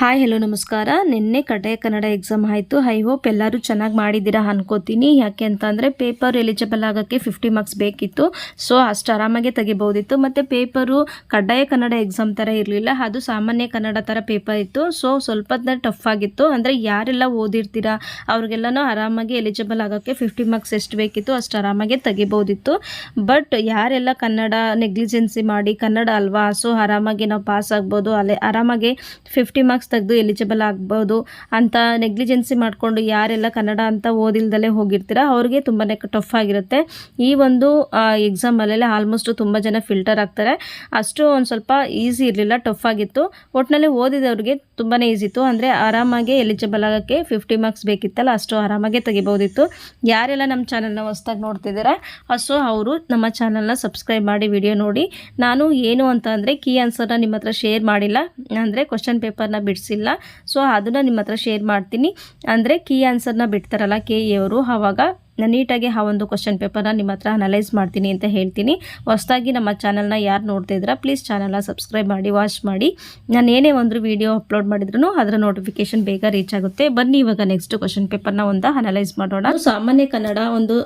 Hi hello ನಮಸ್ಕಾರ. ನಿನ್ನೆ ಕಡ್ಡಾಯ ಕನ್ನಡ ಎಕ್ಸಾಮ್ ಆಯಿತು. ಐ ಹೋಪ್ ಎಲ್ಲರೂ ಚೆನ್ನಾಗಿ ಮಾಡಿದ್ದೀರಾ ಅನ್ಕೋತೀನಿ. ಯಾಕೆ ಅಂತಂದರೆ ಪೇಪರ್ ಎಲಿಜಿಬಲ್ ಆಗೋಕ್ಕೆ ಫಿಫ್ಟಿ ಮಾರ್ಕ್ಸ್ ಬೇಕಿತ್ತು. ಸೊ ಅಷ್ಟು ಆರಾಮಾಗೆ ತೆಗಿಬೋದಿತ್ತು ಮತ್ತು ಪೇಪರು ಕಡ್ಡಾಯ ಕನ್ನಡ ಎಕ್ಸಾಮ್ ಥರ ಇರಲಿಲ್ಲ. ಅದು ಸಾಮಾನ್ಯ ಕನ್ನಡ ಥರ ಪೇಪರ್ ಇತ್ತು. ಸೊ ಸ್ವಲ್ಪ ಟಫ್ ಆಗಿತ್ತು. ಅಂದರೆ ಯಾರೆಲ್ಲ ಓದಿರ್ತೀರಾ, ಅವ್ರಿಗೆಲ್ಲನೂ ಆರಾಮಾಗಿ ಎಲಿಜಿಬಲ್ ಆಗೋಕ್ಕೆ ಫಿಫ್ಟಿ ಮಾರ್ಕ್ಸ್ ಎಷ್ಟು ಬೇಕಿತ್ತು, ಅಷ್ಟು ಆರಾಮಾಗೆ ತೆಗಿಬೋದಿತ್ತು ಬಟ್ ಯಾರೆಲ್ಲ ಕನ್ನಡ ನೆಗ್ಲಿಜೆನ್ಸಿ ಮಾಡಿ, ಕನ್ನಡ ಅಲ್ವಾ ಸೊ ಆರಾಮಾಗಿ ನಾವು ಪಾಸ್ ಆಗ್ಬೋದು. ಅಲ್ಲೇ ಆರಾಮಾಗಿ ಫಿಫ್ಟಿ ಮಾರ್ಕ್ಸ್ ತೆಗೆದು ಎಲಿಜಿಬಲ್ ಆಗ್ಬೋದು ಅಂತ ನೆಗ್ಲಿಜೆನ್ಸಿ ಮಾಡಿಕೊಂಡು ಯಾರೆಲ್ಲ ಕನ್ನಡ ಅಂತ ಓದಿಲ್ದಲೇ ಹೋಗಿರ್ತೀರ, ಅವ್ರಿಗೆ ತುಂಬಾ ಟಫ್ ಆಗಿರುತ್ತೆ. ಈ ಒಂದು ಎಕ್ಸಾಮಲ್ಲೆಲ್ಲ ಆಲ್ಮೋಸ್ಟ್ ತುಂಬ ಜನ ಫಿಲ್ಟರ್ ಆಗ್ತಾರೆ. ಅಷ್ಟು ಒಂದು ಸ್ವಲ್ಪ ಈಸಿ ಇರಲಿಲ್ಲ ಟಫ್ ಆಗಿತ್ತು. ಒಟ್ಟಿನಲ್ಲಿ ಓದಿದವ್ರಿಗೆ ತುಂಬಾ ಈಸಿ ಇತ್ತು. ಅಂದರೆ ಆರಾಮಾಗಿ ಎಲಿಜಿಬಲ್ ಆಗೋಕ್ಕೆ ಫಿಫ್ಟಿ ಮಾರ್ಕ್ಸ್ ಬೇಕಿತ್ತಲ್ಲ, ಅಷ್ಟು ಆರಾಮಾಗೆ ತೆಗಿಬೋದಿತ್ತು ಯಾರೆಲ್ಲ ನಮ್ಮ ಚಾನಲ್ನ ಹೊಸ್ದಾಗಿ ನೋಡ್ತಿದ್ದೀರಾ ಅಷ್ಟು ಅವರು ನಮ್ಮ ಚಾನಲ್ನ ಸಬ್ಸ್ಕ್ರೈಬ್ ಮಾಡಿ ವಿಡಿಯೋ ನೋಡಿ. ನಾನು ಏನು ಅಂತ ಅಂದರೆ ಕೀ ಆನ್ಸರ್ನ ನಿಮ್ಮ ಹತ್ರ ಶೇರ್ ಮಾಡಿಲ್ಲ. ಅಂದರೆ ಕ್ವಶನ್ ಪೇಪರ್ನ ಬಿಡಿಸಿಲ್ಲ ಸೊ ಅದನ್ನು ನಿಮ್ಮ ಹತ್ರ ಶೇರ್ ಮಾಡ್ತೀನಿ. ಅಂದರೆ ಕೀ ಆನ್ಸರ್ನ ಬಿಡ್ತಾರಲ್ಲ ಕೆ ಎವರು ಆವಾಗ ನೀಟಾಗಿ ಆ ಒಂದು ಕ್ವಶನ್ ಪೇಪರ್ನ ನಿಮ್ಮ ಹತ್ರ ಅನಲೈಸ್ ಮಾಡ್ತೀನಿ ಅಂತ ಹೇಳ್ತೀನಿ. ಹೊಸದಾಗಿ ನಮ್ಮ ಚಾನಲ್ನ ಯಾರು ನೋಡ್ತಿದ್ರ ಪ್ಲೀಸ್ ಚಾನಲ್ನ ಸಬ್ಸ್ಕ್ರೈಬ್ ಮಾಡಿ ವಾಚ್ ಮಾಡಿ. ನಾನು ಏನೇ ಒಂದು ವಿಡಿಯೋ ಅಪ್ಲೋಡ್ ಮಾಡಿದ್ರು ಅದರ ನೋಟಿಫಿಕೇಶನ್ ಬೇಗ ರೀಚ್ ಆಗುತ್ತೆ. ಬನ್ನಿ ಇವಾಗ ನೆಕ್ಸ್ಟ್ ಕ್ವಶನ್ ಪೇಪರ್ನ ಒಂದು ಅನಲೈಸ್ ಮಾಡೋಣ. ಸಾಮಾನ್ಯ ಕನ್ನಡ ಒಂದು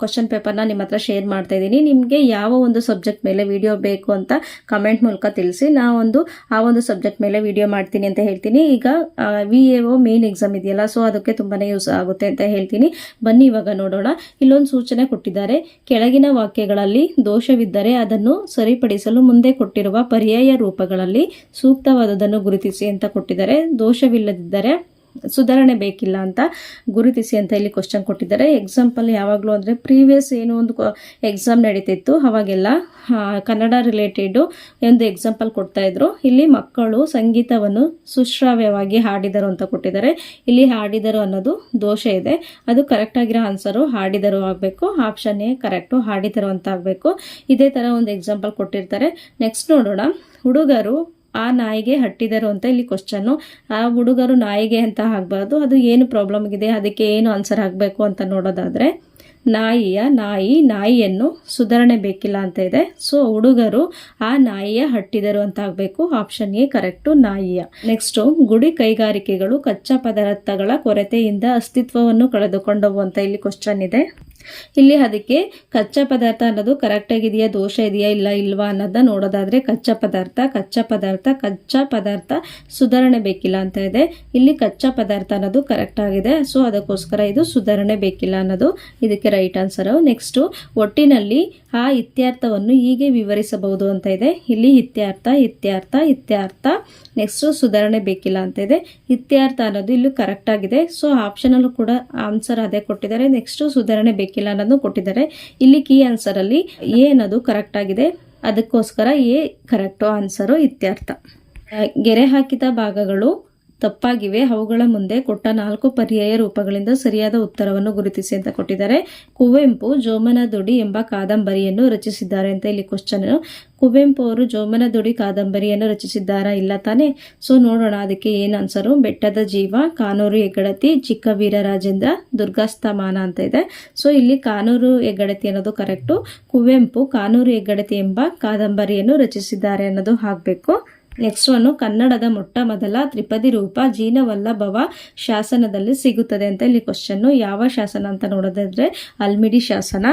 ಕ್ವಶನ್ ಪೇಪರ್ನ ನಿಮ್ಮ ಹತ್ರ ಶೇರ್ ಮಾಡ್ತಾ ಇದ್ದೀನಿ. ನಿಮಗೆ ಯಾವ ಒಂದು ಸಬ್ಜೆಕ್ಟ್ ಮೇಲೆ ವಿಡಿಯೋ ಬೇಕು ಅಂತ ಕಮೆಂಟ್ ಮೂಲಕ ತಿಳಿಸಿ. ನಾವೊಂದು ಆ ಒಂದು ಸಬ್ಜೆಕ್ಟ್ ಮೇಲೆ ವಿಡಿಯೋ ಮಾಡ್ತೀನಿ ಅಂತ ಹೇಳ್ತೀನಿ. ಈಗ V A O main exam ಇದೆಯಲ್ಲ ಸೊ ಅದಕ್ಕೆ ತುಂಬಾ ಯೂಸ್ ಆಗುತ್ತೆ ಅಂತ ಹೇಳ್ತೀನಿ. ಬನ್ನಿ ಇವಾಗ ನೋಡೋಣ. ಇಲ್ಲೊಂದು ಸೂಚನೆ ಕೊಟ್ಟಿದ್ದಾರೆ. ಕೆಳಗಿನ ವಾಕ್ಯಗಳಲ್ಲಿ ದೋಷವಿದ್ದರೆ ಅದನ್ನು ಸರಿಪಡಿಸಲು ಮುಂದೆ ಕೊಟ್ಟಿರುವ ಪರ್ಯಾಯ ರೂಪಗಳಲ್ಲಿ ಸೂಕ್ತವಾದದನ್ನು ಗುರುತಿಸಿ ಅಂತ ಕೊಟ್ಟಿದ್ದಾರೆ. ದೋಷವಿಲ್ಲದಿದ್ದರೆ ಸುಧಾರಣೆ ಬೇಕಿಲ್ಲ ಅಂತ ಗುರುತಿಸಿ ಅಂತ ಇಲ್ಲಿ ಕ್ವಶನ್ ಕೊಟ್ಟಿದ್ದಾರೆ. ಎಕ್ಸಾಂಪಲ್ ಯಾವಾಗಲೂ ಅಂದರೆ ಪ್ರೀವಿಯಸ್ ಏನೋ ಒಂದು ಎಕ್ಸಾಮ್ ನಡೀತಿತ್ತು. ಅವಾಗೆಲ್ಲ ಕನ್ನಡ ರಿಲೇಟೆಡು ಒಂದು ಎಕ್ಸಾಂಪಲ್ ಕೊಡ್ತಾ ಇದ್ರು. ಇಲ್ಲಿ ಮಕ್ಕಳು ಸಂಗೀತವನ್ನು ಸುಶ್ರಾವ್ಯವಾಗಿ ಹಾಡಿದರು ಅಂತ ಕೊಟ್ಟಿದ್ದಾರೆ. ಇಲ್ಲಿ ಹಾಡಿದರು ಅನ್ನೋದು ದೋಷ ಇದೆ. ಅದು ಕರೆಕ್ಟ್ ಆಗಿರೋ ಆನ್ಸರು ಹಾಡಿದರು ಆಗಬೇಕು. ಆಪ್ಷನ್ ಎ ಕರೆಕ್ಟು ಹಾಡಿದರು ಅಂತ ಆಗಬೇಕು. ಇದೇ ಥರ ಒಂದು ಎಕ್ಸಾಂಪಲ್ ಕೊಟ್ಟಿರ್ತಾರೆ. ನೆಕ್ಸ್ಟ್ ನೋಡೋಣ. ಹುಡುಗರು ಆ ನಾಯಿಗೆ ಹಟ್ಟಿದರು ಅಂತ ಇಲ್ಲಿ ಕ್ವಶನ್ನು ಆ ಹುಡುಗರು ನಾಯಿಗೆ ಅಂತ ಆಗಬಾರ್ದು. ಅದು ಏನು ಪ್ರಾಬ್ಲಮ್ ಇದೆ? ಅದಕ್ಕೆ ಏನು ಆನ್ಸರ್ ಆಗಬೇಕು ಅಂತ ನೋಡೋದಾದರೆ, ನಾಯಿಯ ನಾಯಿ ನಾಯಿಯನ್ನು ಸುಧಾರಣೆ ಬೇಕಿಲ್ಲ ಅಂತ ಇದೆ. ಸೊ ಹುಡುಗರು ಆ ನಾಯಿಯ ಹಟ್ಟಿದರು ಅಂತ ಆಗಬೇಕು. ಆಪ್ಷನ್ ಎ ಕರೆಕ್ಟು ನಾಯಿಯ. ನೆಕ್ಸ್ಟು ಗುಡಿ ಕೈಗಾರಿಕೆಗಳು ಕಚ್ಚಾ ಪದಾರ್ಥಗಳ ಕೊರತೆಯಿಂದ ಅಸ್ತಿತ್ವವನ್ನು ಕಳೆದುಕೊಂಡವು ಅಂತ ಇಲ್ಲಿ ಕ್ವಶನ್ ಇದೆ. ಇಲ್ಲಿ ಅದಕ್ಕೆ ಕಚ್ಚಾ ಪದಾರ್ಥ ಅನ್ನೋದು ಕರೆಕ್ಟ್ ಆಗಿದೆಯಾ, ದೋಷ ಇದೆಯಾ, ಇಲ್ಲ, ಇಲ್ವಾ ಅನ್ನೋದನ್ನ ನೋಡೋದಾದ್ರೆ ಕಚ್ಚಾ ಪದಾರ್ಥ ಕಚ್ಚಾ ಪದಾರ್ಥ ಕಚ್ಚಾ ಪದಾರ್ಥ ಸುಧಾರಣೆ ಬೇಕಿಲ್ಲ ಅಂತ ಇದೆ. ಇಲ್ಲಿ ಕಚ್ಚಾ ಪದಾರ್ಥ ಅನ್ನೋದು ಕರೆಕ್ಟ್ ಆಗಿದೆ. ಸೊ ಅದಕ್ಕೋಸ್ಕರ ಇದು ಸುಧಾರಣೆ ಬೇಕಿಲ್ಲ ಅನ್ನೋದು ಇದಕ್ಕೆ ರೈಟ್ ಆನ್ಸರ್ ನೆಕ್ಸ್ಟು ಒಟ್ಟಿನಲ್ಲಿ ಆ ಇತ್ಯರ್ಥವನ್ನು ಹೀಗೆ ವಿವರಿಸಬಹುದು ಅಂತ ಇದೆ. ಇಲ್ಲಿ ಇತ್ಯರ್ಥ ಇತ್ಯರ್ಥ ಇತ್ಯರ್ಥ. ನೆಕ್ಸ್ಟು ಸುಧಾರಣೆ ಬೇಕಿಲ್ಲ ಅಂತ ಇದೆ. ಇತ್ಯರ್ಥ ಅನ್ನೋದು ಇಲ್ಲಿ ಕರೆಕ್ಟ್ ಆಗಿದೆ. ಸೊ ಆಪ್ಷನಲ್ಲೂ ಕೂಡ ಆನ್ಸರ್ ಅದೇ ಕೊಟ್ಟಿದ್ದಾರೆ. ನೆಕ್ಸ್ಟು ಸುಧಾರಣೆ ಬೇಕಿಲ್ಲ. ಅನ್ನೋದು ಕೊಟ್ಟಿದ್ದಾರೆ. ಇಲ್ಲಿ ಕೀ ಆನ್ಸರಲ್ಲಿ ಎ ಅನ್ನೋದು ಕರೆಕ್ಟ್ ಆಗಿದೆ. ಅದಕ್ಕೋಸ್ಕರ ಎ ಕರೆಕ್ಟ್ ಆನ್ಸರು ಇತ್ಯರ್ಥ. ಗೆರೆ ಹಾಕಿದ ಭಾಗಗಳು ತಪ್ಪಾಗಿವೆ. ಅವುಗಳ ಮುಂದೆ ಕೊಟ್ಟ ನಾಲ್ಕು ಪರ್ಯಾಯ ರೂಪಗಳಿಂದ ಸರಿಯಾದ ಉತ್ತರವನ್ನು ಗುರುತಿಸಿ ಅಂತ ಕೊಟ್ಟಿದ್ದಾರೆ. ಕುವೆಂಪು, ಜೋಮನ ದುಡಿ ಎಂಬ ಕಾದಂಬರಿಯನ್ನು ರಚಿಸಿದ್ದಾರೆ ಅಂತ ಇಲ್ಲಿ ಕ್ವಶನ್ ಕುವೆಂಪು ಅವರು ಜೋಮನ ದುಡಿ ಕಾದಂಬರಿಯನ್ನು ರಚಿಸಿದ್ದಾರಾ ಇಲ್ಲ ತಾನೇ? ಸೊ ನೋಡೋಣ. ಅದಕ್ಕೆ ಏನು ಆನ್ಸರು ಬೆಟ್ಟದ ಜೀವ, ಕಾನೂರು ಹೆಗ್ಗಡತಿ, ಚಿಕ್ಕ ವೀರರಾಜೇಂದ್ರ ದುರ್ಗಾಸ್ತಮಾನ ಅಂತ ಇದೆ. ಸೊ ಇಲ್ಲಿ ಕಾನೂರು ಹೆಗ್ಗಡತಿ ಅನ್ನೋದು ಕರೆಕ್ಟು ಕುವೆಂಪು, ಕಾನೂರು ಹೆಗ್ಗಡತಿ ಎಂಬ ಕಾದಂಬರಿಯನ್ನು ರಚಿಸಿದ್ದಾರೆ ಅನ್ನೋದು ಆಗಬೇಕು. ನೆಕ್ಸ್ಟ್ ಒನ್ನು ಕನ್ನಡದ ಮೊಟ್ಟ ಮೊದಲ ತ್ರಿಪದಿ ರೂಪ ಜೀನವಲ್ಲಭವ ಶಾಸನದಲ್ಲಿ ಸಿಗುತ್ತದೆ ಅಂತ ಇಲ್ಲಿ ಕ್ವಶನ್ನು ಯಾವ ಶಾಸನ ಅಂತ ನೋಡೋದಾದರೆ ಅಲ್ಮಿಡಿ ಶಾಸನ,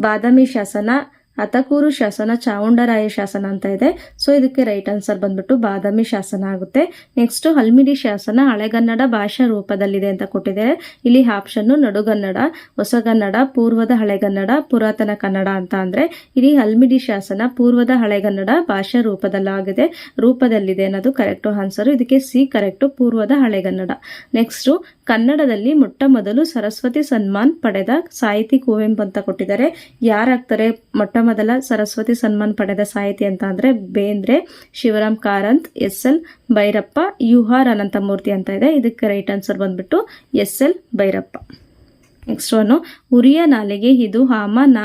ಬಾದಾಮಿ ಶಾಸನ ಅತಕೂರು ಶಾಸನ ಚಾವುಂಡರಾಯ ಶಾಸನ ಅಂತ ಇದೆ. ಸೊ ಇದಕ್ಕೆ ರೈಟ್ ಆನ್ಸರ್ ಬಂದ್ಬಿಟ್ಟು ಬಾದಾಮಿ ಶಾಸನ ಆಗುತ್ತೆ. ನೆಕ್ಸ್ಟ್ ಹಲ್ಮಿಡಿ ಶಾಸನ ಹಳೆಗನ್ನಡ ಭಾಷಾ ರೂಪದಲ್ಲಿದೆ ಅಂತ ಕೊಟ್ಟಿದ್ದಾರೆ. ಇಲ್ಲಿ ಆಪ್ಷನ್ನು ನಡುಗನ್ನಡ, ಹೊಸಗನ್ನಡ, ಪೂರ್ವದ ಹಳೆಗನ್ನಡ, ಪುರಾತನ ಕನ್ನಡ ಅಂತ ಅಂದ್ರೆ ಇಲ್ಲಿ ಹಲ್ಮಿಡಿ ಶಾಸನ ಪೂರ್ವದ ಹಳೆಗನ್ನಡ ಭಾಷಾ ರೂಪದಲ್ಲಾಗಿದೆ, ರೂಪದಲ್ಲಿದೆ ಅನ್ನೋದು ಕರೆಕ್ಟು ಆನ್ಸರು ಇದಕ್ಕೆ ಸಿ ಕರೆಕ್ಟು ಪೂರ್ವದ ಹಳೆಗನ್ನಡ. ನೆಕ್ಸ್ಟು ಕನ್ನಡದಲ್ಲಿ ಮೊಟ್ಟ ಮೊದಲು ಸರಸ್ವತಿ ಸನ್ಮಾನ್ ಪಡೆದ ಸಾಹಿತಿ ಕುವೆಂಪು ಅಂತ ಕೊಟ್ಟಿದ್ದಾರೆ. ಯಾರಾಗ್ತಾರೆ? ಮೊಟ್ಟ ಮೊದಲ ಸರಸ್ವತಿ ಸನ್ಮಾನ್ ಪಡೆದ ಸಾಹಿತಿ ಅಂತ ಅಂದ್ರೆ Bendre, Shivaram Karanth, S L Bhyrappa U R Ananthamurthy ಅಂತ ಇದೆ. ಇದಕ್ಕೆ ರೈಟ್ ಆನ್ಸರ್ ಬಂದ್ಬಿಟ್ಟು S L Bhyrappa. Next one ಉರಿಯ ನಾಲಿಗೆ ಇದು ಹಾಮನ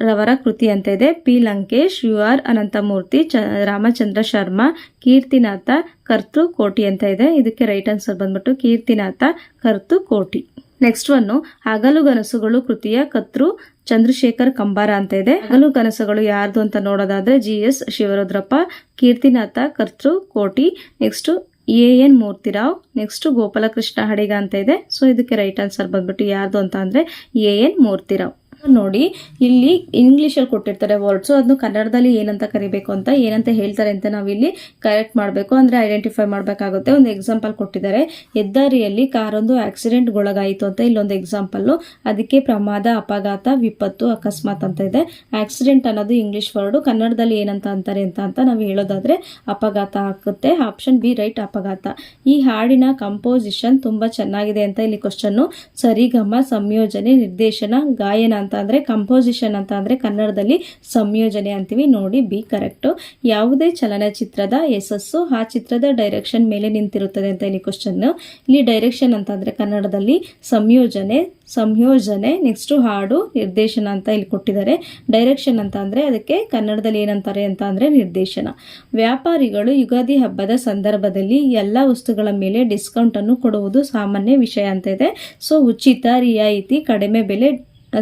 ರವರ ಕೃತಿ ಅಂತ ಇದೆ. P Lankesh U R Ananthamurthy, ಚ ರಾಮಚಂದ್ರ ಶರ್ಮಾ, ಕೀರ್ತಿನಾಥ ಕರ್ತು ಕೋಟಿ ಅಂತ ಇದೆ. ಇದಕ್ಕೆ ರೈಟ್ ಆನ್ಸರ್ ಬಂದ್ಬಿಟ್ಟು ಕೀರ್ತಿನಾಥ ಕರ್ತು ಕೋಟಿ. ನೆಕ್ಸ್ಟ್ ಒನ್ನು ಹಗಲು ಗನಸುಗಳು ಕೃತಿಯ ಕತ್ರು ಚಂದ್ರಶೇಖರ್ ಕಂಬಾರ ಅಂತ ಇದೆ ಹಗಲು ಕನಸುಗಳು ಯಾರ್ದು ಅಂತ ನೋಡೋದಾದ್ರೆ ಜಿ ಎಸ್ ಶಿವರುದ್ರಪ್ಪ ಕೀರ್ತಿನಾಥ ಕರ್ತೃ ಕೋಟಿ next A N Moorthy Rao next Gopalakrishna Adiga ಅಂತ ಇದೆ ಸೊ ಇದಕ್ಕೆ ರೈಟ್ ಆನ್ಸರ್ ಬಂದ್ಬಿಟ್ಟು ಯಾರ್ದು ಅಂತ ಅಂದ್ರೆ ಎ ಎನ್ ಮೂರ್ತಿರಾವ್ ನೋಡಿ, ಇಲ್ಲಿ ಇಂಗ್ಲಿಷ್ ಅಲ್ಲಿ ಕೊಟ್ಟಿರ್ತಾರೆ ವರ್ಡ್ಸು ಅದನ್ನು ಕನ್ನಡದಲ್ಲಿ ಏನಂತ ಕರಿಬೇಕು ಅಂತ, ಏನಂತ ಹೇಳ್ತಾರೆ ಅಂತ ನಾವು ಇಲ್ಲಿ ಕರೆಕ್ಟ್ ಮಾಡಬೇಕು. ಅಂದ್ರೆ ಐಡೆಂಟಿಫೈ ಮಾಡಬೇಕಾಗುತ್ತೆ. ಒಂದು ಎಕ್ಸಾಂಪಲ್ ಕೊಟ್ಟಿದ್ದಾರೆ. ಹೆದ್ದಾರಿಯಲ್ಲಿ ಕಾರೊಂದು ಆಕ್ಸಿಡೆಂಟ್ಗೊಳಗಾಯಿತು ಅಂತ ಇಲ್ಲೊಂದು ಎಕ್ಸಾಂಪಲ್ಲು ಅದಕ್ಕೆ ಪ್ರಮಾದ, ಅಪಘಾತ, ವಿಪತ್ತು, ಅಕಸ್ಮಾತ್ ಅಂತ ಇದೆ. ಆಕ್ಸಿಡೆಂಟ್ ಅನ್ನೋದು ಇಂಗ್ಲಿಷ್ ವರ್ಡ್ ಕನ್ನಡದಲ್ಲಿ ಏನಂತ ಅಂತಾರೆ ಅಂತ ಅಂತ ನಾವು ಹೇಳೋದಾದ್ರೆ ಅಪಘಾತ ಹಾಕುತ್ತೆ. ಆಪ್ಷನ್ ಬಿ ರೈಟ್ ಅಪಘಾತ. ಈ ಹಾಡಿನ ಕಂಪೋಸಿಷನ್ ತುಂಬಾ ಚೆನ್ನಾಗಿದೆ ಅಂತ ಇಲ್ಲಿ ಕ್ವಶನ್ ಸರಿಗಮ, ಸಂಯೋಜನೆ, ನಿರ್ದೇಶನ, ಗಾಯನ ಅಂತ ಅಂದರೆ ಕಂಪೋಸಿಷನ್ ಅಂತ ಅಂದರೆ ಕನ್ನಡದಲ್ಲಿ ಸಂಯೋಜನೆ ಅಂತೀವಿ. ನೋಡಿ ಬಿ ಕರೆಕ್ಟು ಯಾವುದೇ ಚಲನಚಿತ್ರದ ಯಶಸ್ಸು ಆ ಚಿತ್ರದ ಡೈರೆಕ್ಷನ್ ಮೇಲೆ ನಿಂತಿರುತ್ತದೆ ಅಂತ ಇಲ್ಲಿ ಕ್ವಶನ್ನು ಇಲ್ಲಿ ಡೈರೆಕ್ಷನ್ ಅಂತ ಅಂದರೆ ಕನ್ನಡದಲ್ಲಿ ಸಂಯೋಜನೆ ಸಂಯೋಜನೆ ನೆಕ್ಸ್ಟು ಹಾಡು, ನಿರ್ದೇಶನ ಅಂತ ಇಲ್ಲಿ ಕೊಟ್ಟಿದ್ದಾರೆ. ಡೈರೆಕ್ಷನ್ ಅಂತ ಅಂದರೆ ಅದಕ್ಕೆ ಕನ್ನಡದಲ್ಲಿ ಏನಂತಾರೆ ಅಂತ ಅಂದರೆ ನಿರ್ದೇಶನ. ವ್ಯಾಪಾರಿಗಳು ಯುಗಾದಿ ಹಬ್ಬದ ಸಂದರ್ಭದಲ್ಲಿ ಎಲ್ಲ ವಸ್ತುಗಳ ಮೇಲೆ ಡಿಸ್ಕೌಂಟನ್ನು ಕೊಡುವುದು ಸಾಮಾನ್ಯ ವಿಷಯ ಅಂತ ಇದೆ. ಸೊ ಉಚಿತ, ರಿಯಾಯಿತಿ, ಕಡಿಮೆ ಬೆಲೆ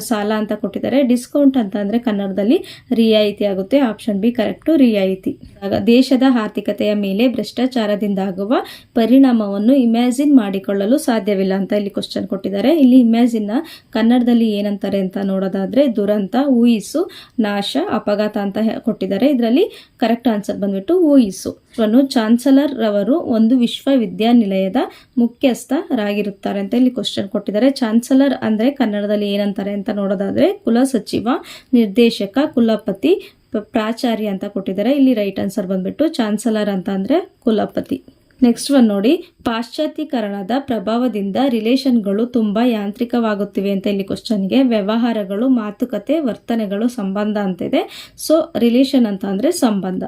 ಸಾಲ ಅಂತ ಕೊಟ್ಟಿದ್ದಾರೆ. ಡಿಸ್ಕೌಂಟ್ ಅಂತ ಅಂದರೆ ಕನ್ನಡದಲ್ಲಿ ರಿಯಾಯಿತಿ ಆಗುತ್ತೆ. ಆಪ್ಷನ್ ಬಿ ಕರೆಕ್ಟು, ರಿಯಾಯಿತಿ. ದೇಶದ ಆರ್ಥಿಕತೆಯ ಮೇಲೆ ಭ್ರಷ್ಟಾಚಾರದಿಂದಾಗುವ ಪರಿಣಾಮವನ್ನು ಇಮ್ಯಾಜಿನ್ ಮಾಡಿಕೊಳ್ಳಲು ಸಾಧ್ಯವಿಲ್ಲ ಅಂತ ಇಲ್ಲಿ ಕ್ವಶನ್ ಕೊಟ್ಟಿದ್ದಾರೆ. ಇಲ್ಲಿ ಇಮ್ಯಾಜಿನ್ನ ಕನ್ನಡದಲ್ಲಿ ಏನಂತಾರೆ ಅಂತ ನೋಡೋದಾದ್ರೆ ದುರಂತ, ಊಹಿಸು, ನಾಶ, ಅಪಘಾತ ಅಂತ ಕೊಟ್ಟಿದ್ದಾರೆ. ಇದರಲ್ಲಿ ಕರೆಕ್ಟ್ ಆನ್ಸರ್ ಬಂದ್ಬಿಟ್ಟು ಊಹಿಸು. ಚಾನ್ಸಲರ್ ರವರು ಒಂದು ವಿಶ್ವವಿದ್ಯಾನಿಲಯದ ಮುಖ್ಯಸ್ಥರಾಗಿರುತ್ತಾರೆ ಅಂತ ಇಲ್ಲಿ ಕ್ವಶನ್ ಕೊಟ್ಟಿದ್ದಾರೆ. ಚಾನ್ಸಲರ್ ಅಂದ್ರೆ ಕನ್ನಡದಲ್ಲಿ ಏನಂತಾರೆ ಅಂತ ನೋಡೋದಾದ್ರೆ ಕುಲ ಸಚಿವ, ನಿರ್ದೇಶಕ, ಕುಲಪತಿ ಪ್ರಾಚಾರ್ಯ ಅಂತ ಕೊಟ್ಟಿದ್ದಾರೆ. ಇಲ್ಲಿ ರೈಟ್ ಆನ್ಸರ್ ಬಂದ್ಬಿಟ್ಟು ಚಾನ್ಸಲರ್ ಅಂತ ಅಂದರೆ ಕುಲಪತಿ. ನೆಕ್ಸ್ಟ್ ಒನ್ ನೋಡಿ. ಪಾಶ್ಚಾತ್ಯೀಕರಣದ ಪ್ರಭಾವದಿಂದ ರಿಲೇಷನ್ಗಳು ತುಂಬ ಯಾಂತ್ರಿಕವಾಗುತ್ತಿವೆ ಅಂತ ಇಲ್ಲಿ ಕ್ವಶನ್ಗೆ ವ್ಯವಹಾರಗಳು, ಮಾತುಕತೆ, ವರ್ತನೆಗಳು ಸಂಬಂಧ ಅಂತಿದೆ ಸೊ ರಿಲೇಷನ್ ಅಂತ ಸಂಬಂಧ.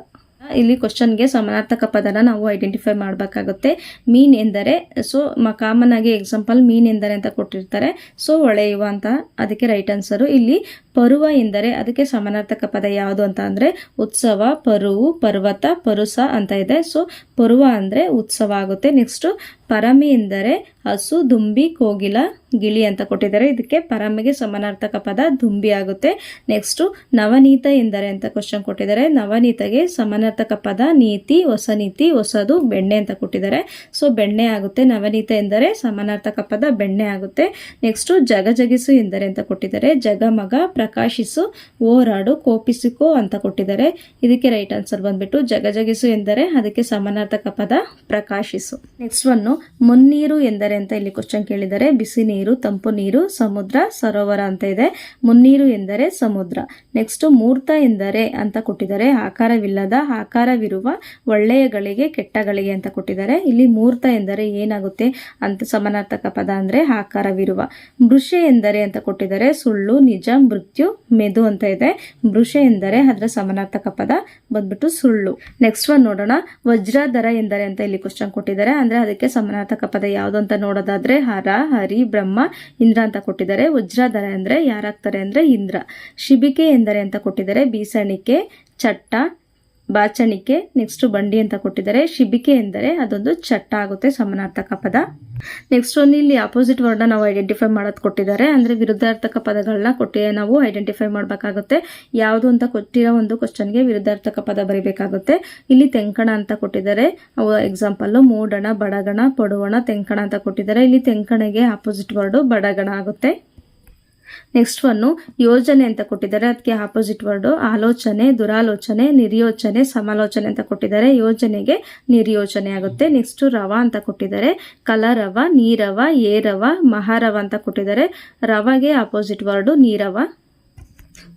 ಇಲ್ಲಿ ಕ್ವಶನ್ಗೆ ಸಮಾನಾರ್ಥಕ ಪದನ ನಾವು ಐಡೆಂಟಿಫೈ ಮಾಡಬೇಕಾಗುತ್ತೆ. ಮೀನ್ ಎಂದರೆ ಸೊ ಕಾಮನ್ ಆಗಿ ಎಕ್ಸಾಂಪಲ್ ಮೀನ್ ಎಂದರೆ ಅಂತ ಕೊಟ್ಟಿರ್ತಾರೆ. ಸೊ ಹೊಳೆಯುವ ಅಂತ ಅದಕ್ಕೆ ರೈಟ್ ಆನ್ಸರು ಇಲ್ಲಿ ಪರುವ ಎಂದರೆ ಅದಕ್ಕೆ ಸಮಾನಾರ್ಥಕ ಪದ ಯಾವುದು ಅಂತ ಅಂದರೆ ಉತ್ಸವ, ಪರುವು, ಪರ್ವತ, ಪರುಸ ಅಂತ ಇದೆ. ಸೊ ಪರುವ ಅಂದರೆ ಉತ್ಸವ ಆಗುತ್ತೆ. ನೆಕ್ಸ್ಟು ಪರಮಿ ಎಂದರೆ ಹಸು, ದುಂಬಿ, ಕೋಗಿಲ, ಗಿಳಿ ಅಂತ ಕೊಟ್ಟಿದ್ದಾರೆ. ಇದಕ್ಕೆ ಪರಮಿಗೆ ಸಮಾನಾರ್ಥಕ ಪದ ದುಂಬಿ ಆಗುತ್ತೆ. ನೆಕ್ಸ್ಟು ನವನೀತ ಎಂದರೆ ಅಂತ ಕ್ವಶನ್ ಕೊಟ್ಟಿದ್ದಾರೆ. ನವನೀತಗೆ ಸಮಾನಾರ್ಥಕ ಪದ ನೀತಿ ಹೊಸ ನೀತಿ ಹೊಸದು, ಬೆಣ್ಣೆ ಅಂತ ಕೊಟ್ಟಿದ್ದಾರೆ. ಸೊ ಬೆಣ್ಣೆ ಆಗುತ್ತೆ. ನವನೀತ ಎಂದರೆ ಸಮಾನಾರ್ಥಕ ಪದ ಬೆಣ್ಣೆ ಆಗುತ್ತೆ. ನೆಕ್ಸ್ಟು ಜಗಜಗಿಸು ಎಂದರೆ ಅಂತ ಕೊಟ್ಟಿದ್ದಾರೆ. ಜಗಮಗ ಪ್ರಕಾಶಿಸು ಓರಾಡು ಕೋಪಿಸಿಕೋ ಅಂತ ಕೊಟ್ಟಿದ್ದಾರೆ. ಇದಕ್ಕೆ ರೈಟ್ ಆನ್ಸರ್ ಬಂದ್ಬಿಟ್ಟು ಜಗಜಗಿಸು ಎಂದರೆ ಅದಕ್ಕೆ ಸಮಾನಾರ್ಥಕ ಪದ ಪ್ರಕಾಶಿಸು. ನೆಕ್ಸ್ಟ್ ಒನ್ನು ಮುನ್ನೀರು ಎಂದರೆ ಅಂತ ಇಲ್ಲಿ ಕ್ವಶನ್ ಕೇಳಿದ್ದಾರೆ. ಬಿಸಿ ನೀರು, ತಂಪು ನೀರು, ಸಮುದ್ರ, ಸರೋವರ ಅಂತ ಇದೆ. ಮುನ್ನೀರು ಎಂದರೆ ಸಮುದ್ರ. ನೆಕ್ಸ್ಟ್ ಮೂರ್ತ ಎಂದರೆ ಅಂತ ಕೊಟ್ಟಿದ್ದಾರೆ. ಆಕಾರವಿಲ್ಲದ, ಆಕಾರವಿರುವ, ಒಳ್ಳೆಯ ಗಳಿಗೆ, ಕೆಟ್ಟ ಗಳಿಗೆ ಅಂತ ಕೊಟ್ಟಿದ್ದಾರೆ. ಇಲ್ಲಿ ಮೂರ್ತ ಎಂದರೆ ಏನಾಗುತ್ತೆ ಅಂತ ಸಮಾನಾರ್ಥಕ ಪದ ಅಂದ್ರೆ ಆಕಾರವಿರುವ. ಮೃಷೆ ಎಂದರೆ ಅಂತ ಕೊಟ್ಟಿದ್ದಾರೆ. ಸುಳ್ಳು, ನಿಜ ಮೃತ್ಯು ಮೆದು ಅಂತ ಇದೆ. ಮೃಷ ಎಂದರೆ ಅದರ ಸಮಾನಾರ್ಥಕ ಪದ. ಬಂದ್ಬಿಟ್ಟು ಸುಳ್ಳು. ನೆಕ್ಸ್ಟ್ ಒನ್ ನೋಡೋಣ. ವಜ್ರಾಧರ ಎಂದರೆ ಅಂತ ಇಲ್ಲಿ ಕ್ವಶನ್ ಕೊಟ್ಟಿದ್ದಾರೆ. ಅಂದ್ರೆ ಅದಕ್ಕೆ ಸಮನಾರ್ಥಕ ಪದ ಯಾವುದು ಅಂತ ನೋಡೋದಾದ್ರೆ ಹರ, ಹರಿ, ಬ್ರಹ್ಮ, ಇಂದ್ರ ಅಂತ ಕೊಟ್ಟಿದ್ದಾರೆ. ವಜ್ರಧರ ಅಂದ್ರೆ ಯಾರಾಗ್ತಾರೆ ಅಂದ್ರೆ ಇಂದ್ರ. ಶಿಬಿಕೆ ಎಂದರೆ ಅಂತ ಕೊಟ್ಟಿದ್ದಾರೆ. ಬೀಸಣಿಕೆ, ಚಟ್ಟ ಬಾಚಣಿಕೆ ನೆಕ್ಸ್ಟ್ ಬಂಡಿ ಅಂತ ಕೊಟ್ಟಿದ್ದಾರೆ. ಶಿಬಿಕೆ ಎಂದರೆ ಅದೊಂದು ಚಟ್ಟ ಆಗುತ್ತೆ ಸಮಾನಾರ್ಥಕ ಪದ. ನೆಕ್ಸ್ಟ್ ಒಂದು ಇಲ್ಲಿ ಅಪೋಸಿಟ್ ವರ್ಡ್ನ ನಾವು ಐಡೆಂಟಿಫೈ ಮಾಡೋದು ಕೊಟ್ಟಿದ್ದಾರೆ. ಅಂದರೆ ವಿರುದ್ಧಾರ್ಥಕ ಪದಗಳನ್ನ ಕೊಟ್ಟಿ ನಾವು ಐಡೆಂಟಿಫೈ ಮಾಡಬೇಕಾಗುತ್ತೆ. ಯಾವುದು ಅಂತ ಕೊಟ್ಟಿರೋ ಒಂದು ಕ್ವಶನ್ಗೆ ವಿರುದ್ಧಾರ್ಥಕ ಪದ ಬರಿಬೇಕಾಗುತ್ತೆ. ಇಲ್ಲಿ ತೆಂಕಣ ಅಂತ ಕೊಟ್ಟಿದ್ದಾರೆ. ಅವು ಎಕ್ಸಾಂಪಲ್ಲು ಮೂಡಣ ಬಡಗಣ, ಪಡುವಣ, ತೆಂಕಣ ಅಂತ ಕೊಟ್ಟಿದ್ದಾರೆ. ಇಲ್ಲಿ ತೆಂಕಣಗೆ ಅಪೋಸಿಟ್ ವರ್ಡು ಬಡಗಣ ಆಗುತ್ತೆ. ನೆಕ್ಸ್ಟ್ ಒನ್ನು ಯೋಜನೆ ಅಂತ ಕೊಟ್ಟಿದ್ದಾರೆ. ಅದಕ್ಕೆ ಆಪೋಸಿಟ್ ವರ್ಡು ಆಲೋಚನೆ, ದುರಾಲೋಚನೆ, ನಿರ್ಯೋಚನೆ, ಸಮಾಲೋಚನೆ ಅಂತ ಕೊಟ್ಟಿದ್ದಾರೆ. ಯೋಜನೆಗೆ ನಿರ್ಯೋಚನೆ ಆಗುತ್ತೆ. ನೆಕ್ಸ್ಟ್ ರವ ಅಂತ ಕೊಟ್ಟಿದ್ದಾರೆ. ಕಲರವ, ನೀರವ, ಏರವ, ಮಹಾರವ ಅಂತ ಕೊಟ್ಟಿದ್ದಾರೆ. ರವಗೆ ಆಪೋಸಿಟ್ ವರ್ಡು ನೀರವ.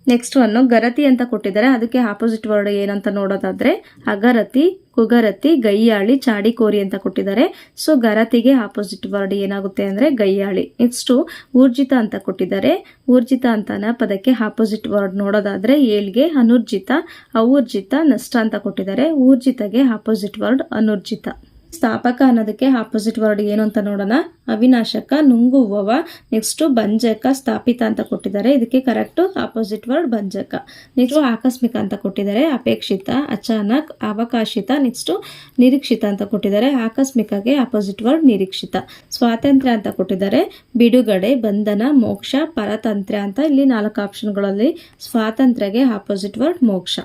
ನೆಕ್ಸ್ಟ್ ಒನ್ನು ಗರತಿ ಅಂತ ಕೊಟ್ಟಿದ್ದಾರೆ. ಅದಕ್ಕೆ ಆಪೋಸಿಟ್ ವರ್ಡ್ ಏನಂತ ನೋಡೋದಾದ್ರೆ ಅಗರತಿ, ಕುಗರತಿ, ಗೈಯಾಳಿ, ಚಾಡಿಕೋರಿ ಅಂತ ಕೊಟ್ಟಿದ್ದಾರೆ. ಸೊ ಗರತಿಗೆ ಆಪೋಸಿಟ್ ವರ್ಡ್ ಏನಾಗುತ್ತೆ ಅಂದ್ರೆ ಗೈಯಾಳಿ. ನೆಕ್ಸ್ಟು ಊರ್ಜಿತ ಅಂತ ಕೊಟ್ಟಿದ್ದಾರೆ. ಊರ್ಜಿತ ಅಂತನ ಪದಕ್ಕೆ ಆಪೋಸಿಟ್ ವರ್ಡ್ ನೋಡೋದಾದ್ರೆ ಏಳ್ಗೆ ಅನುರ್ಜಿತ, ಅವೂರ್ಜಿತ, ನಷ್ಟ ಅಂತ ಕೊಟ್ಟಿದ್ದಾರೆ. ಊರ್ಜಿತಗೆ ಆಪೋಸಿಟ್ ವರ್ಡ್ ಅನುರ್ಜಿತ. ಸ್ಥಾಪಕ ಅನ್ನೋದಕ್ಕೆ ಆಪೋಸಿಟ್ ವರ್ಡ್ ಏನು ಅಂತ ನೋಡೋಣ. ಅವಿನಾಶಕ ನುಂಗುವವ ನೆಕ್ಸ್ಟ್ ಭಂಜಕ ಸ್ಥಾಪಿತ ಅಂತ ಕೊಟ್ಟಿದ್ದಾರೆ. ಇದಕ್ಕೆ ಕರೆಕ್ಟ್ ಆಪೋಸಿಟ್ ವರ್ಡ್ ಭಂಜಕ ನೆಕ್ಸ್ಟ್ ಆಕಸ್ಮಿಕ ಅಂತ ಕೊಟ್ಟಿದ್ದಾರೆ. ಅಪೇಕ್ಷಿತ, ಅಚಾನಕ್, ಅವಕಾಶಿತ ನೆಕ್ಸ್ಟ್ ನಿರೀಕ್ಷಿತ ಅಂತ ಕೊಟ್ಟಿದ್ದಾರೆ. ಆಕಸ್ಮಿಕಗೆ ಆಪೋಸಿಟ್ ವರ್ಡ್ ನಿರೀಕ್ಷಿತ. ಸ್ವಾತಂತ್ರ್ಯ ಅಂತ ಕೊಟ್ಟಿದ್ದಾರೆ. ಬಿಡುಗಡೆ, ಬಂಧನ, ಮೋಕ್ಷ ಪರತಂತ್ರ ಅಂತ ಇಲ್ಲಿ ನಾಲ್ಕು ಆಪ್ಷನ್ಗಳಲ್ಲಿ ಸ್ವಾತಂತ್ರ್ಯಗೆ ಆಪೋಸಿಟ್ ವರ್ಡ್ ಮೋಕ್ಷ.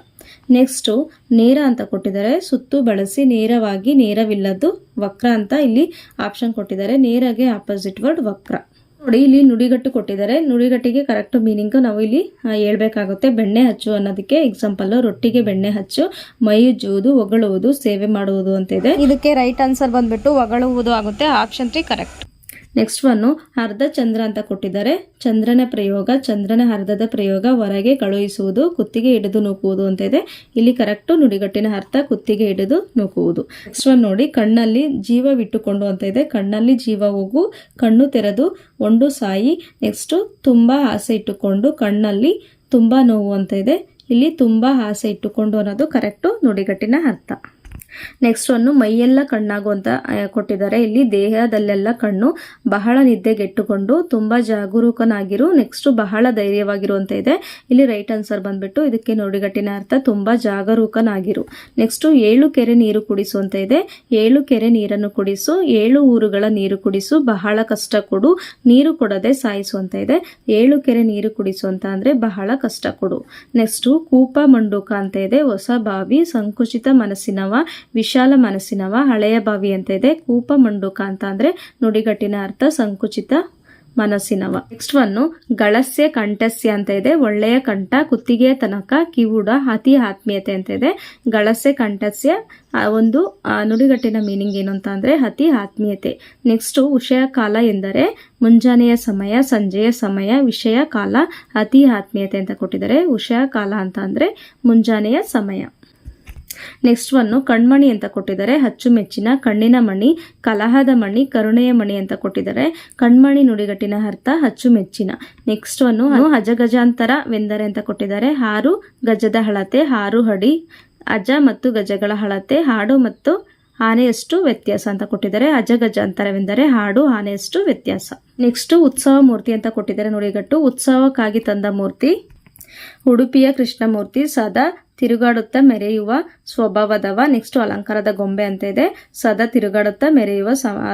ನೆಕ್ಸ್ಟು ನೇರ ಅಂತ ಕೊಟ್ಟಿದ್ದಾರೆ. ಸುತ್ತು ಬಳಸಿ ನೇರವಾಗಿ ನೇರವಿಲ್ಲದ್ದು ವಕ್ರ ಅಂತ ಇಲ್ಲಿ ಆಪ್ಷನ್ ಕೊಟ್ಟಿದ್ದಾರೆ. ನೇರಗೆ ಆಪೋಸಿಟ್ ವರ್ಡ್ ವಕ್ರ. ನೋಡಿ, ಇಲ್ಲಿ ನುಡಿಗಟ್ಟು ಕೊಟ್ಟಿದ್ದಾರೆ. ನುಡಿಗಟ್ಟಿಗೆ ಕರೆಕ್ಟ್ ಮೀನಿಂಗ್ ನಾವು ಇಲ್ಲಿ ಹೇಳಬೇಕಾಗುತ್ತೆ. ಬೆಣ್ಣೆ ಹಚ್ಚು ಅನ್ನೋದಕ್ಕೆ ಎಕ್ಸಾಂಪಲ್ ರೊಟ್ಟಿಗೆ ಬೆಣ್ಣೆ ಹಚ್ಚು, ಮೈ ಉಜ್ಜುವುದು ಒಗಳುವುದು ಸೇವೆ ಮಾಡುವುದು ಅಂತ ಇದೆ. ಇದಕ್ಕೆ ರೈಟ್ ಆನ್ಸರ್ ಬಂದ್ಬಿಟ್ಟು ಒಗಳುವುದು ಆಗುತ್ತೆ. Option three correct next one ಅರ್ಧ ಚಂದ್ರ ಅಂತ ಕೊಟ್ಟಿದ್ದಾರೆ. ಚಂದ್ರನ ಪ್ರಯೋಗ, ಚಂದ್ರನ ಅರ್ಧದ ಪ್ರಯೋಗ ಹೊರಗೆ ಕಳುಹಿಸುವುದು, ಕುತ್ತಿಗೆ ಹಿಡಿದು ನೂಕುವುದು ಅಂತ ಇದೆ. ಇಲ್ಲಿ ಕರೆಕ್ಟು ನುಡಿಗಟ್ಟಿನ ಅರ್ಥ ಕುತ್ತಿಗೆ ಹಿಡಿದು ನೂಕುವುದು. ನೆಕ್ಸ್ಟ್ ಒನ್ ನೋಡಿ, ಕಣ್ಣಲ್ಲಿ ಜೀವವಿಟ್ಟುಕೊಂಡು ಅಂತ ಇದೆ. ಕಣ್ಣಲ್ಲಿ ಜೀವ ಹೋಗು, ಕಣ್ಣು ತೆರೆದು ಒಂಡು ಸಾಯಿ ನೆಕ್ಸ್ಟು ತುಂಬ ಆಸೆ ಇಟ್ಟುಕೊಂಡು ಕಣ್ಣಲ್ಲಿ ತುಂಬ ನೋವು ಅಂತ ಇದೆ. ಇಲ್ಲಿ ತುಂಬ ಆಸೆ ಇಟ್ಟುಕೊಂಡು ಅನ್ನೋದು ಕರೆಕ್ಟು ನುಡಿಗಟ್ಟಿನ ಅರ್ಥ. ನೆಕ್ಸ್ಟ್ ಒಂದು ಮೈಯೆಲ್ಲ ಕಣ್ಣಾಗು ಅಂತ ಕೊಟ್ಟಿದ್ದಾರೆ. ಇಲ್ಲಿ ದೇಹದಲ್ಲೆಲ್ಲ ಕಣ್ಣು ಬಹಳ ನಿದ್ದೆಗೆಟ್ಟುಕೊಂಡು ತುಂಬ ಜಾಗರೂಕನಾಗಿರು ನೆಕ್ಸ್ಟ್ ಬಹಳ ಧೈರ್ಯವಾಗಿರು ಅಂತ ಇದೆ. ಇಲ್ಲಿ ರೈಟ್ ಆನ್ಸರ್ ಬಂದ್ಬಿಟ್ಟು ಇದಕ್ಕೆ ನುಡಿಗಟ್ಟಿನ ಅರ್ಥ, ತುಂಬ ಜಾಗರೂಕನಾಗಿರು. ನೆಕ್ಸ್ಟ್ ಏಳು ಕೆರೆ ನೀರು ಕುಡಿಸು ಅಂತ ಇದೆ. ಏಳು ಕೆರೆ ನೀರನ್ನು ಕುಡಿಸು, ಏಳು ಊರುಗಳ ನೀರು ಕುಡಿಸು, ಬಹಳ ಕಷ್ಟ ಕೊಡು, ನೀರು ಕೊಡದೆ ಸಾಯಿಸು ಅಂತ ಇದೆ. ಏಳು ಕೆರೆ ನೀರು ಕುಡಿಸು ಅಂತ ಅಂದ್ರೆ ಬಹಳ ಕಷ್ಟ ಕೊಡು. ನೆಕ್ಸ್ಟ್ ಕೂಪ ಮಂಡೂಕ ಅಂತ ಇದೆ, ಹೊಸ ಬಾವಿ, ಸಂಕುಚಿತ ಮನಸ್ಸಿನವ ವಿಶಾಲ ಮನಸ್ಸಿನವ, ಹಳೆಯ ಬಾವಿ ಅಂತ ಇದೆ ಕೂಪ ಮಂಡುಕ ಅಂತ ಅಂದ್ರೆ ನುಡಿಗಟ್ಟಿನ ಅರ್ಥ, ಸಂಕುಚಿತ ಮನಸ್ಸಿನವ. ನೆಕ್ಸ್ಟ್ ಒನ್ನು ಗಳಸ್ಯ ಕಂಠಸ್ಯ ಅಂತ ಇದೆ ಒಳ್ಳೆಯ ಕಂಠ, ಕುತ್ತಿಗೆಯ ತನಕ, ಕಿವುಡ, ಅತಿ ಆತ್ಮೀಯತೆ ಅಂತ ಇದೆ ಗಳಸ್ಯ ಕಂಠಸ್ಯ ಒಂದು ನುಡಿಗಟ್ಟಿನ ಮೀನಿಂಗ್ ಏನು ಅಂತ ಅಂದ್ರೆ ಅತಿ ಆತ್ಮೀಯತೆ. ನೆಕ್ಸ್ಟ್ ವಿಷಯ ಕಾಲ ಎಂದರೆ ಮುಂಜಾನೆಯ ಸಮಯ, ಸಂಜೆಯ ಸಮಯ, ವಿಷಯ ಕಾಲ, ಅತಿ ಆತ್ಮೀಯತೆ ಅಂತ ಕೊಟ್ಟಿದ್ದಾರೆ. ವಿಷಯ ಕಾಲ ಅಂತ ಅಂದ್ರೆ ಮುಂಜಾನೆಯ ಸಮಯ. ನೆಕ್ಸ್ಟ್ ಒನ್ನು ಕಣ್ಮಣಿ ಅಂತ ಕೊಟ್ಟಿದ್ದಾರೆ. ಅಚ್ಚುಮೆಚ್ಚಿನ ಕಣ್ಣಿನ ಮಣಿ, ಕಲಹದ ಮಣಿ, ಕರುಣೆಯ ಮಣಿ ಅಂತ ಕೊಟ್ಟಿದ್ದಾರೆ. ಕಣ್ಮಣಿ ನುಡಿಗಟ್ಟಿನ ಅರ್ಥ ಅಚ್ಚುಮೆಚ್ಚಿನ ನೆಕ್ಸ್ಟ್ ಒನ್ನು ಅಜಗಜಾಂತರವೆಂದರೆ ಅಂತ ಕೊಟ್ಟಿದ್ದಾರೆ. ಹಾರು, ಗಜದ ಹಳತೆ ಹಾರು ಹಡಿ, ಅಜ ಮತ್ತು ಗಜಗಳ ಹಳತೆ ಹಾಡು ಮತ್ತು ಆನೆಯಷ್ಟು ವ್ಯತ್ಯಾಸ ಅಂತ ಕೊಟ್ಟಿದ್ದಾರೆ. ಅಜಗಜಾಂತರವೆಂದರೆ ಹಾಡು, ಆನೆಯಷ್ಟು ವ್ಯತ್ಯಾಸ. ನೆಕ್ಸ್ಟ್ ಉತ್ಸವ ಮೂರ್ತಿ ಅಂತ ಕೊಟ್ಟಿದ್ದಾರೆ ನುಡಿಗಟ್ಟು. ಉತ್ಸವಕ್ಕಾಗಿ ತಂದ ಮೂರ್ತಿ, ಉಡುಪಿಯ ಕೃಷ್ಣಮೂರ್ತಿ, ಸದಾ ತಿರುಗಾಡುತ್ತಾ ಮೆರೆಯುವ ಸ್ವಭಾವದವ. ನೆಕ್ಸ್ಟ್ ಅಲಂಕಾರದ ಗೊಂಬೆ ಅಂತ ಇದೆ. ಸದಾ ತಿರುಗಾಡುತ್ತಾ ಮೆರೆಯುವ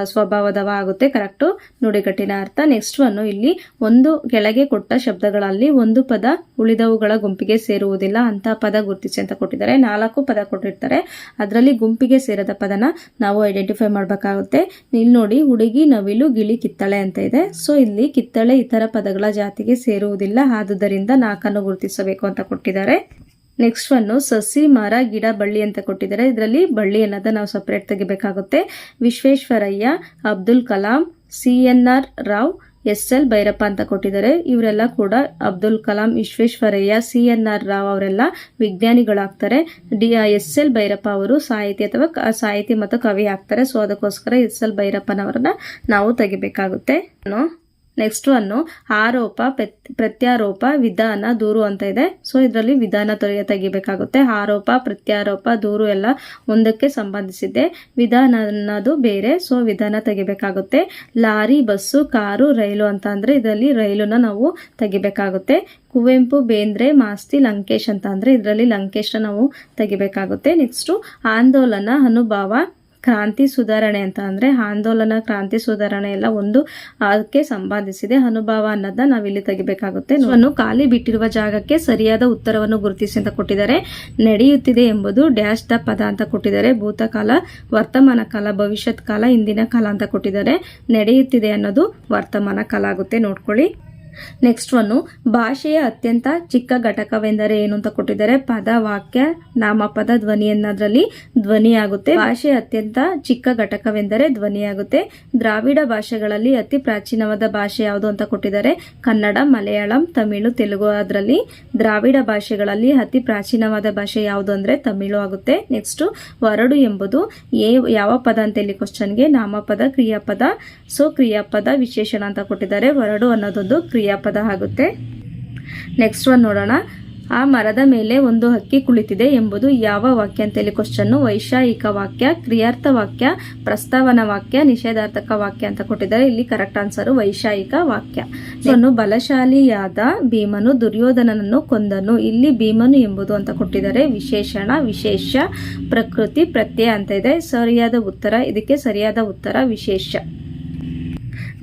ಸ್ವಭಾವದವ ಆಗುತ್ತೆ. ಕರೆಕ್ಟು ನುಡಿಗಟ್ಟಿನ ಅರ್ಥ. ನೆಕ್ಸ್ಟ್ ಅನ್ನು ಇಲ್ಲಿ ಒಂದು ಕೆಳಗೆ ಕೊಟ್ಟ ಶಬ್ದಗಳಲ್ಲಿ ಒಂದು ಪದ ಉಳಿದವುಗಳ ಗುಂಪಿಗೆ ಸೇರುವುದಿಲ್ಲ. ಅಂತ ಪದ ಗುರುತಿಸಿ ಅಂತ ಕೊಟ್ಟಿದ್ದಾರೆ. ನಾಲ್ಕು ಪದ ಕೊಟ್ಟಿರ್ತಾರೆ. ಅದರಲ್ಲಿ ಗುಂಪಿಗೆ ಸೇರದ ಪದನ ನಾವು ಐಡೆಂಟಿಫೈ ಮಾಡಬೇಕಾಗುತ್ತೆ. ಇಲ್ಲಿ ನೋಡಿ, ಹುಡುಗಿ, ನವಿಲು, ಗಿಳಿ, ಕಿತ್ತಳೆ ಅಂತ ಇದೆ. ಸೊ ಇಲ್ಲಿ ಕಿತ್ತಳೆ ಇತರ ಪದಗಳ ಜಾತಿಗೆ ಸೇರುವುದಿಲ್ಲ. ಆದುದರಿಂದ ನಾಲ್ಕನ್ನು ಗುರುತಿಸಬೇಕು ಅಂತ ಕೊಟ್ಟಿದ್ದಾರೆ. ನೆಕ್ಸ್ಟ್ ಒನ್ನು ಸಸಿ, ಮರ, ಗಿಡ, ಬಳ್ಳಿ ಅಂತ ಕೊಟ್ಟಿದ್ದಾರೆ. ಇದರಲ್ಲಿ ಬಳ್ಳಿ ಅನ್ನೋದ ನಾವು separate ತೆಗಿಬೇಕಾಗುತ್ತೆ. Visvesvaraya, Abdul Kalam, C N R Rao, S L Bhyrappa ಅಂತ ಕೊಟ್ಟಿದ್ದಾರೆ. ಇವರೆಲ್ಲ ಕೂಡ Abdul Kalam, Visvesvaraya, C N R Rao ಅವರೆಲ್ಲ ವಿಜ್ಞಾನಿಗಳಾಗ್ತಾರೆ. ಡಿ ಎಸ್ ಎಲ್ ಭೈರಪ್ಪ ಅವರು ಸಾಹಿತಿ ಅಥವಾ ಸಾಹಿತಿ ಮತ್ತು ಕವಿ ಆಗ್ತಾರೆ. ಸೊ ಅದಕ್ಕೋಸ್ಕರ ಎಸ್ ಎಲ್ ಭೈರಪ್ಪನವರನ್ನ ನಾವು ತೆಗಿಬೇಕಾಗುತ್ತೆ. ನೆಕ್ಸ್ಟ್ ಒನ್ನು ಆರೋಪ, ಪ್ರತ್- ಪ್ರತ್ಯಾರೋಪ, ವಿಧಾನ, ದೂರು ಅಂತ ಇದೆ. ಸೊ ಇದರಲ್ಲಿ ವಿಧಾನ ತೊರೆಯ ತೆಗಿಬೇಕಾಗುತ್ತೆ. ಆರೋಪ, ಪ್ರತ್ಯಾರೋಪ, ದೂರು ಎಲ್ಲ ಒಂದಕ್ಕೆ ಸಂಬಂಧಿಸಿದೆ. ವಿಧಾನ ಅನ್ನೋದು ಬೇರೆ. ಸೊ ವಿಧಾನ ತೆಗಿಬೇಕಾಗುತ್ತೆ. ಲಾರಿ, ಬಸ್ಸು, ಕಾರು, ರೈಲು ಅಂತ ಅಂದ್ರೆ ಇದರಲ್ಲಿ ರೈಲನ್ನ ನಾವು ತೆಗಿಬೇಕಾಗುತ್ತೆ. ಕುವೆಂಪು, ಬೇಂದ್ರೆ, ಮಾಸ್ತಿ, ಲಂಕೇಶ್ ಅಂತ ಅಂದರೆ ಇದರಲ್ಲಿ ಲಂಕೇಶ್ನ ನಾವು ತೆಗಿಬೇಕಾಗುತ್ತೆ. ನೆಕ್ಸ್ಟು ಆಂದೋಲನ, ಅನುಭವ ಕ್ರಾಂತಿ ಸುಧಾರಣೆ ಅಂತ ಅಂದ್ರೆ ಆಂದೋಲನ, ಕ್ರಾಂತಿ ಸುಧಾರಣೆ ಎಲ್ಲ ಒಂದು, ಅದಕ್ಕೆ ಸಂಬಂಧಿಸಿದೆ ಅನುಭವ ಅನ್ನೋದನ್ನ ನಾವಿಲ್ಲಿ ತೆಗಿಬೇಕಾಗುತ್ತೆ. ಖಾಲಿ ಬಿಟ್ಟಿರುವ ಜಾಗಕ್ಕೆ ಸರಿಯಾದ ಉತ್ತರವನ್ನು ಗುರುತಿಸಿ ಅಂತ ಕೊಟ್ಟಿದ್ದಾರೆ. ನಡೆಯುತ್ತಿದೆ ಎಂಬುದು ಡ್ಯಾಶ್ ದ ಪದ ಅಂತ ಕೊಟ್ಟಿದ್ದಾರೆ. ಭೂತಕಾಲ, ವರ್ತಮಾನ ಕಾಲ, ಭವಿಷ್ಯತ್ ಕಾಲ, ಇಂದಿನ ಕಾಲ ಅಂತ ಕೊಟ್ಟಿದ್ದಾರೆ. ನಡೆಯುತ್ತಿದೆ ಅನ್ನೋದು ವರ್ತಮಾನ ಕಾಲ ಆಗುತ್ತೆ. ನೋಡ್ಕೊಳ್ಳಿ. ನೆಕ್ಸ್ಟ್ ಒನ್ನು ಭಾಷೆಯ ಅತ್ಯಂತ ಚಿಕ್ಕ ಘಟಕವೆಂದರೆ ಏನು ಅಂತ ಕೊಟ್ಟಿದ್ದಾರೆ? ಪದ ವಾಕ್ಯ ನಾಮಪದ, ಧ್ವನಿ ಅನ್ನೋದ್ರಲ್ಲಿ ಧ್ವನಿ ಆಗುತ್ತೆ. ಭಾಷೆಯ ಅತ್ಯಂತ ಚಿಕ್ಕ ಘಟಕವೆಂದರೆ ಧ್ವನಿ ಆಗುತ್ತೆ. ದ್ರಾವಿಡ ಭಾಷೆಗಳಲ್ಲಿ ಅತಿ ಪ್ರಾಚೀನವಾದ ಭಾಷೆ ಯಾವುದು ಅಂತ ಕೊಟ್ಟಿದ್ದಾರೆ? ಕನ್ನಡ, ಮಲಯಾಳಂ, ತಮಿಳು, ತೆಲುಗು ಅದರಲ್ಲಿ ದ್ರಾವಿಡ ಭಾಷೆಗಳಲ್ಲಿ ಅತಿ ಪ್ರಾಚೀನವಾದ ಭಾಷೆ ಯಾವುದು ಅಂದ್ರೆ ತಮಿಳು ಆಗುತ್ತೆ. ನೆಕ್ಸ್ಟ್ ವರಡು ಎಂಬುದು ಏ ಯಾವ ಪದ ಅಂತ ಇಲ್ಲಿ ಕ್ವಶನ್ಗೆ ನಾಮಪದ, ಕ್ರಿಯಾಪದ ಸೊ ಕ್ರಿಯಾಪದ ವಿಶೇಷಣ ಅಂತ ಕೊಟ್ಟಿದ್ದಾರೆ. ವರಡು ಅನ್ನೋದೊಂದು ಕ್ರಿಯಾಪದ ಆಗುತ್ತೆ. ನೆಕ್ಸ್ಟ್ ಒನ್ ನೋಡೋಣ. ಆ ಮರದ ಮೇಲೆ ಒಂದು ಹಕ್ಕಿ ಕುಳಿತಿದೆ ಎಂಬುದು ಯಾವ ವಾಕ್ಯ ಅಂತ ಹೇಳಿ ಕ್ವಶನ್ನು ವೈಶಾಯಿಕ ವಾಕ್ಯ, ಕ್ರಿಯಾರ್ಥ ವಾಕ್ಯ, ಪ್ರಸ್ತಾವನ ವಾಕ್ಯ, ನಿಷೇಧಾರ್ಥಕ ವಾಕ್ಯ ಅಂತ ಕೊಟ್ಟಿದ್ದಾರೆ. ಇಲ್ಲಿ ಕರೆಕ್ಟ್ ಆನ್ಸರ್ ವೈಶಾಯಿಕ ವಾಕ್ಯ. ಇನ್ನು ಬಲಶಾಲಿಯಾದ ಭೀಮನು, ದುರ್ಯೋಧನನನ್ನು ಕೊಂದನು. ಇಲ್ಲಿ ಭೀಮನು ಎಂಬುದು ಅಂತ ಕೊಟ್ಟಿದ್ದಾರೆ. ವಿಶೇಷಣ, ವಿಶೇಷ, ಪ್ರಕೃತಿ, ಪ್ರತ್ಯಯ ಅಂತ ಇದೆ. ಸರಿಯಾದ ಉತ್ತರ, ಇದಕ್ಕೆ ಸರಿಯಾದ ಉತ್ತರ ವಿಶೇಷ.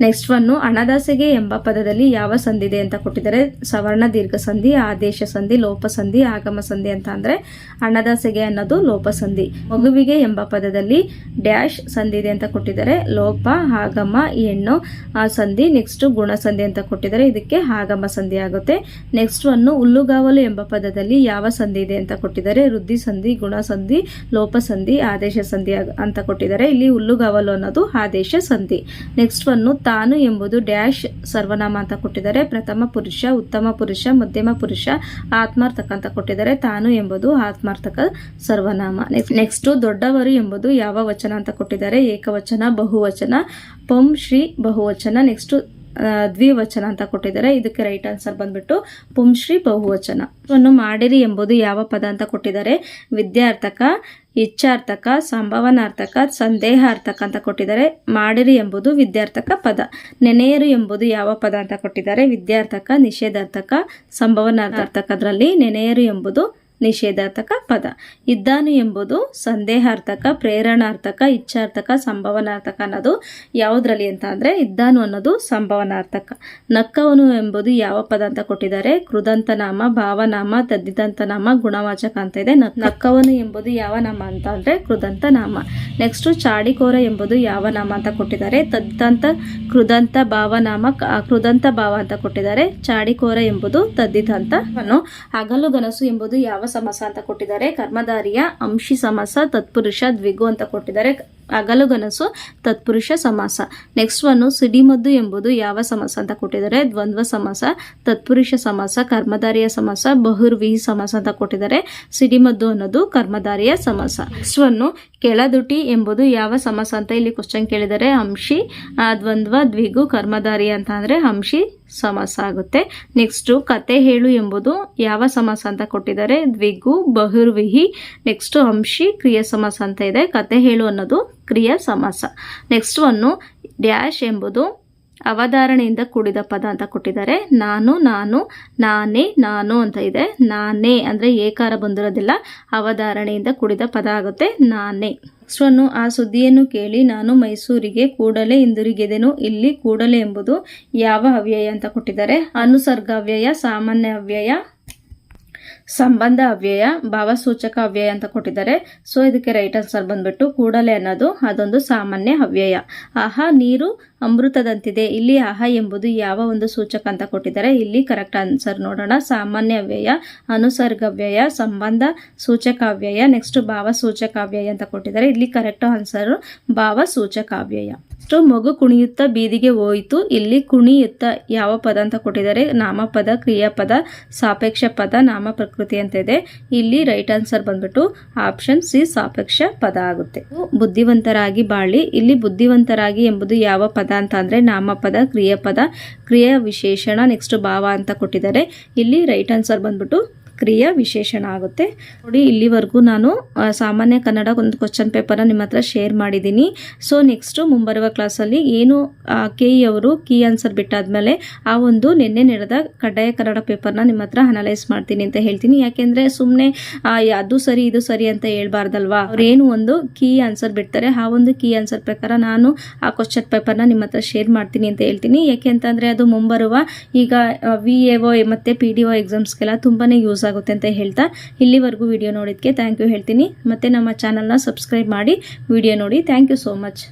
ನೆಕ್ಸ್ಟ್ ಒನ್ನು ಅಣದಾಸೆಗೆ ಎಂಬ ಪದದಲ್ಲಿ ಯಾವ ಸಂಧಿ ಇದೆ ಅಂತ ಕೊಟ್ಟಿದ್ದಾರೆ. ಸವರ್ಣ ದೀರ್ಘ ಸಂಧಿ, ಆದೇಶ ಸಂಧಿ, ಲೋಪ ಸಂಧಿ, ಆಗಮ ಸಂಧಿ ಅಂತ ಅಂದ್ರೆ ಅಣದಾಸೆಗೆ ಅನ್ನೋದು ಲೋಪ ಸಂಧಿ. ಮಗುವಿಗೆ ಎಂಬ ಪದದಲ್ಲಿ ಡ್ಯಾಶ್ ಸಂಧಿ ಇದೆ ಅಂತ ಕೊಟ್ಟಿದ್ದಾರೆ. ಲೋಪ, ಆಗಮ ಹೆಣ್ಣು ಆ ಸಂಧಿ ನೆಕ್ಸ್ಟ್ ಗುಣ ಸಂಧಿ ಅಂತ ಕೊಟ್ಟಿದ್ದಾರೆ. ಇದಕ್ಕೆ ಆಗಮ ಸಂಧಿ ಆಗುತ್ತೆ. ನೆಕ್ಸ್ಟ್ ಒನ್ನು ಹುಲ್ಲುಗಾವಲು ಎಂಬ ಪದದಲ್ಲಿ ಯಾವ ಸಂಧಿ ಇದೆ ಅಂತ ಕೊಟ್ಟಿದ್ದಾರೆ. ವೃದ್ಧಿ ಸಂಧಿ, ಗುಣ ಸಂಧಿ, ಲೋಪ ಸಂಧಿ, ಆದೇಶ ಸಂಧಿ ಅಂತ ಕೊಟ್ಟಿದ್ದಾರೆ. ಇಲ್ಲಿ ಹುಲ್ಲುಗಾವಲು ಅನ್ನೋದು ಆದೇಶ ಸಂಧಿ. ನೆಕ್ಸ್ಟ್ ಒನ್ನು ತಾನು ಎಂಬುದು ಡ್ಯಾಶ್ ಸರ್ವನಾಮ ಅಂತ ಕೊಟ್ಟಿದ್ದಾರೆ. ಪ್ರಥಮ ಪುರುಷ, ಉತ್ತಮ ಪುರುಷ, ಮಧ್ಯಮ ಪುರುಷ, ಆತ್ಮಾರ್ಥಕ ಅಂತ ಕೊಟ್ಟಿದ್ದಾರೆ. ತಾನು ಎಂಬುದು ಆತ್ಮಾರ್ಥಕ ಸರ್ವನಾಮ. ನೆಕ್ಸ್ಟ್ ದೊಡ್ಡವರು ಎಂಬುದು ಯಾವ ವಚನ ಅಂತ ಕೊಟ್ಟಿದ್ದಾರೆ. ಏಕವಚನ, ಬಹುವಚನ, ಪಂ ಶ್ರೀ ಬಹುವಚನ. ನೆಕ್ಸ್ಟ್ ದ್ವಿವಚನ ಅಂತ ಕೊಟ್ಟಿದ್ದಾರೆ. ಇದಕ್ಕೆ ರೈಟ್ ಆನ್ಸರ್ ಬಂದ್ಬಿಟ್ಟು ಪುಂಶ್ರೀ ಬಹುವಚನ. ವನ್ನು ಮಾಡಿರಿ ಎಂಬುದು ಯಾವ ಪದ ಅಂತ ಕೊಟ್ಟಿದ್ದಾರೆ? ವಿದ್ಯಾರ್ಥಕ, ಇಚ್ಛಾರ್ಥಕ, ಸಂಭವನಾರ್ಥಕ, ಸಂದೇಹಾರ್ಥಕ ಅಂತ ಕೊಟ್ಟಿದ್ದಾರೆ. ಮಾಡಿರಿ ಎಂಬುದು ವಿದ್ಯಾರ್ಥಕ ಪದ. ನೆನೆಯರು ಎಂಬುದು ಯಾವ ಪದ ಅಂತ ಕೊಟ್ಟಿದ್ದಾರೆ? ವಿದ್ಯಾರ್ಥಕ, ನಿಷೇಧಾರ್ಥಕ ಸಂಭವನಾರ್ಥಕದ್ರಲ್ಲಿ ನೆನೆಯರು ಎಂಬುದು ನಿಷೇಧಾರ್ಥಕ ಪದ. ಇದ್ದಾನು ಎಂಬುದು ಸಂದೇಹಾರ್ಥಕ, ಪ್ರೇರಣಾರ್ಥಕ, ಇಚ್ಛಾರ್ಥಕ, ಸಂಭವನಾರ್ಥಕ ಅನ್ನೋದು ಯಾವುದ್ರಲ್ಲಿ ಅಂತ ಅಂದರೆ ಇದ್ದಾನು ಅನ್ನೋದು ಸಂಭವನಾರ್ಥಕ. ನಕ್ಕವನು ಎಂಬುದು ಯಾವ ಪದ ಅಂತ ಕೊಟ್ಟಿದ್ದಾರೆ? ಕೃದಂತನಾಮ, ಭಾವನಾಮ, ತದ್ದಿದಂತನಾಮ, ಗುಣವಾಚಕ ಅಂತ ಇದೆ. ನಕ್ಕವನು ಎಂಬುದು ಯಾವ ನಾಮ ಅಂತ ಅಂದರೆ ಕೃದಂತನಾಮ. ನೆಕ್ಸ್ಟ್ ಚಾಡಿಕೋರ ಎಂಬುದು ಯಾವ ನಾಮ ಅಂತ ಕೊಟ್ಟಿದ್ದಾರೆ? ತದ್ದಂತ ಕೃದಂತ ಭಾವನಾಮ ಕೃದಂತ ಭಾವ ಅಂತ ಕೊಟ್ಟಿದ್ದಾರೆ. ಚಾಡಿಕೋರ ಎಂಬುದು ತದ್ದಿದಂತ ಅಗಲು ಗನಸು ಎಂಬುದು ಯಾವ ಸಮಾಸ ಅಂತ ಕೊಟ್ಟಿದ್ದಾರೆ. ಕರ್ಮಧಾರಿಯ ಅಂಶಿ ಸಮಸ ತತ್ಪುರುಷ ದ್ವಿಗು ಅಂತ ಕೊಟ್ಟಿದ್ದಾರೆ. ಹಗಲು ಗನಸು ತತ್ಪುರುಷ ಸಮಾಸ. ನೆಕ್ಸ್ಟ್ ಒನ್ನು ಸಿಡಿಮದ್ದು ಎಂಬುದು ಯಾವ ಸಮಾಸ ಅಂತ ಕೊಟ್ಟಿದ್ದಾರೆ? ದ್ವಂದ್ವ ಸಮಾಸ, ತತ್ಪುರುಷ ಸಮಾಸ, ಕರ್ಮಧಾರಿಯ ಸಮಾಸ, ಬಹುರ್ವಿಹಿ ಸಮಾಸ ಅಂತ ಕೊಟ್ಟಿದ್ದಾರೆ. ಸಿಡಿಮದ್ದು ಅನ್ನೋದು ಕರ್ಮಧಾರಿಯ ಸಮಾಸ. ನೆಕ್ಸ್ಟ್ ಒನ್ನು ಕೆಳದುಟಿ ಎಂಬುದು ಯಾವ ಸಮಾಸ ಅಂತ ಇಲ್ಲಿ ಕ್ವಶನ್ ಕೇಳಿದರೆ ಅಂಶಿ ದ್ವಂದ್ವ, ದ್ವಿಗು ಕರ್ಮಧಾರಿ ಅಂತ ಅಂದರೆ ಅಂಶಿ ಸಮಾಸ ಆಗುತ್ತೆ. ನೆಕ್ಸ್ಟು ಕತೆ ಹೇಳು ಎಂಬುದು ಯಾವ ಸಮಾಸ ಅಂತ ಕೊಟ್ಟಿದ್ದಾರೆ? ದ್ವಿಗು, ಬಹುರ್ವಿಹಿ. ನೆಕ್ಸ್ಟ್ ಅಂಶಿ ಕ್ರಿಯಾ ಸಮಾಸ ಅಂತ ಇದೆ. ಕತೆ ಹೇಳು ಅನ್ನೋದು ಕ್ರಿಯಾ ಸಮಾಸ. ನೆಕ್ಸ್ಟ್ ಒನ್ನು ಡ್ಯಾಶ್ ಎಂಬುದು ಅವಧಾರಣೆಯಿಂದ ಕೂಡಿದ ಪದ ಅಂತ ಕೊಟ್ಟಿದ್ದಾರೆ. ನಾನು ನಾನು, ನಾನೇ, ನಾನು ಅಂತ ಇದೆ. ನಾನೇ ಅಂದರೆ ಏಕಾರ ಬಂದಿರೋದಿಲ್ಲ. ಅವಧಾರಣೆಯಿಂದ ಕೂಡಿದ ಪದ ಆಗುತ್ತೆ. ನಾನೇ. ನೆಕ್ಸ್ಟ್ ಒನ್ನು ಆ ಸುದ್ದಿಯನ್ನು ಕೇಳಿ. ನಾನು ಮೈಸೂರಿಗೆ ಕೂಡಲೇ ಹಿಂದಿರುಗಿದೆನು. ಇಲ್ಲಿ ಕೂಡಲೇ ಎಂಬುದು ಯಾವ ಅವ್ಯಯ ಅಂತ ಕೊಟ್ಟಿದ್ದಾರೆ. ಅನುಸರ್ಗ ಅವ್ಯಯ ಸಾಮಾನ್ಯ ಅವ್ಯಯ ಸಂಬಂಧ ಅವ್ಯಯ, ಭಾವಸೂಚಕ ಅವ್ಯಯ ಅಂತ ಕೊಟ್ಟಿದ್ದಾರೆ. ಸೊ ಇದಕ್ಕೆ ರೈಟ್ ಆನ್ಸರ್ ಬಂದ್ಬಿಟ್ಟು ಕೂಡಲೇ ಅನ್ನೋದು ಅದೊಂದು ಸಾಮಾನ್ಯ ಅವ್ಯಯ. ಆಹಾ, ನೀರು ಅಮೃತದಂತಿದೆ. ಇಲ್ಲಿ ಆಹಾ ಎಂಬುದು ಯಾವ ಒಂದು ಸೂಚಕ ಅಂತ ಕೊಟ್ಟಿದ್ದಾರೆ. ಇಲ್ಲಿ ಕರೆಕ್ಟ್ ಆನ್ಸರ್ ನೋಡೋಣ. ಸಾಮಾನ್ಯ ವ್ಯಯ, ಅನುಸರ್ಗ ವ್ಯಯ, ಸಂಬಂಧ ಸೂಚಕ ವ್ಯಯ ನೆಕ್ಸ್ಟ್ ಭಾವಸೂಚಕ ವ್ಯಯ ಅಂತ ಕೊಟ್ಟಿದ್ದಾರೆ. ಇಲ್ಲಿ ಕರೆಕ್ಟ್ ಆನ್ಸರ್ ಭಾವಸೂಚಕ ವ್ಯಯ ನೆಕ್ಸ್ಟ್ ಮಗು ಕುಣಿಯುತ್ತಾ ಬೀದಿಗೆ ಹೋಯಿತು. ಇಲ್ಲಿ ಕುಣಿಯುತ್ತಾ ಯಾವ ಪದ ಅಂತ ಕೊಟ್ಟಿದ್ದಾರೆ? ನಾಮಪದ, ಕ್ರಿಯಾಪದ, ಸಾಪೇಕ್ಷ ಪದ, ನಾಮ ಪ್ರಕೃತಿ ಅಂತ ಇದೆ. ಇಲ್ಲಿ ರೈಟ್ ಆನ್ಸರ್ ಬಂದ್ಬಿಟ್ಟು ಆಪ್ಷನ್ ಸಿ ಸಾಪೇಕ್ಷ ಪದ ಆಗುತ್ತೆ. ಬುದ್ಧಿವಂತರಾಗಿ ಬಾಳಿ. ಇಲ್ಲಿ ಬುದ್ಧಿವಂತರಾಗಿ ಎಂಬುದು ಯಾವ ಪದ? ಅಂತ ಅಂದರೆ ನಾಮಪದ ಕ್ರಿಯಾಪದ ಕ್ರಿಯಾ ವಿಶೇಷಣ ನೆಕ್ಸ್ಟ್ ಭಾವ ಅಂತ ಕೊಟ್ಟಿದ್ದಾರೆ. ಇಲ್ಲಿ ರೈಟ್ ಆನ್ಸರ್ ಬಂದ್ಬಿಟ್ಟು ಕ್ರಿಯಾ ವಿಶೇಷಣ ಆಗುತ್ತೆ. ನೋಡಿ, ಇಲ್ಲಿವರೆಗೂ ನಾನು ಸಾಮಾನ್ಯ ಕನ್ನಡ ಒಂದು ಕ್ವಶನ್ ಪೇಪರ್ನ ನಿಮ್ಮ ಹತ್ರ ಶೇರ್ ಮಾಡಿದ್ದೀನಿ. ಸೊ ನೆಕ್ಸ್ಟು ಮುಂಬರುವ ಕ್ಲಾಸಲ್ಲಿ ಏನು ಕೆ ಅವರು ಕೀ ಆನ್ಸರ್ ಬಿಟ್ಟಾದ್ಮೇಲೆ ಆ ಒಂದು ನಿನ್ನೆ ನಡೆದ ಕಡ್ಡಾಯ ಕನ್ನಡ ಪೇಪರ್ನ ನಿಮ್ಮ ಹತ್ರ ಅನಲೈಸ್ ಮಾಡ್ತೀನಿ ಅಂತ ಹೇಳ್ತೀನಿ. ಯಾಕೆಂದರೆ ಸುಮ್ಮನೆ ಅದು ಸರಿ, ಇದು ಸರಿ ಅಂತ ಹೇಳ್ಬಾರ್ದಲ್ವಾ? ಅವ್ರೇನು ಒಂದು ಕೀ ಆನ್ಸರ್ ಬಿಡ್ತಾರೆ. ಆ ಒಂದು ಕೀ ಆನ್ಸರ್ ಪ್ರಕಾರ ನಾನು ಆ ಕ್ವಶನ್ ಪೇಪರ್ನ ನಿಮ್ಮ ಹತ್ರ ಶೇರ್ ಮಾಡ್ತೀನಿ ಅಂತ ಹೇಳ್ತೀನಿ. ಯಾಕೆ ಅಂತಂದರೆ ಅದು ಮುಂಬರುವ ಈಗ ವಿ ಎ ಒ ಮತ್ತು ಪಿ ಡಿ ಒ ಎಕ್ಸಾಮ್ಸ್ಗೆಲ್ಲ ತುಂಬಾ ಯೂಸ್ ಅಂತ ಹೇಳ್ತಾ ಇಲ್ಲಿವರೆಗೂ ವಿಡಿಯೋ ನೋಡಿದ್ದಕ್ಕೆ ಥ್ಯಾಂಕ್ ಯು ಹೇಳ್ತೀನಿ. ಮತ್ತು ನಮ್ಮ ಚಾನಲ್ನ ಸಬ್ಸ್ಕ್ರೈಬ್ ಮಾಡಿ ವಿಡಿಯೋ ನೋಡಿ. Thank you so much